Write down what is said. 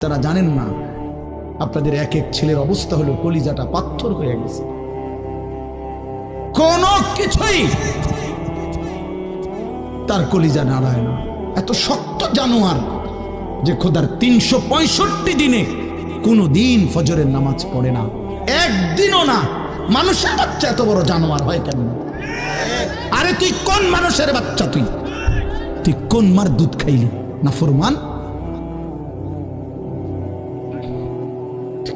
তারা জানেন না। আপনাদের এক এক ছেলের অবস্থা হলো কলিজাটা পাথর হয়ে গেছে। কোন কিছুই তার কলিজা নাড়ায় না। এত শক্ত জানোয়ার যে খোদার তিনশো পঁয়ষট্টি দিনে কোনো দিন ফজরের নামাজ পড়ে না। একদিনও না। মানুষের বাচ্চা এত বড় জানোয়ার হয় কেন? আরে তুই কোন মানুষের বাচ্চা তুই? তুই কোন মার দুধ খাইলি? না ফরমান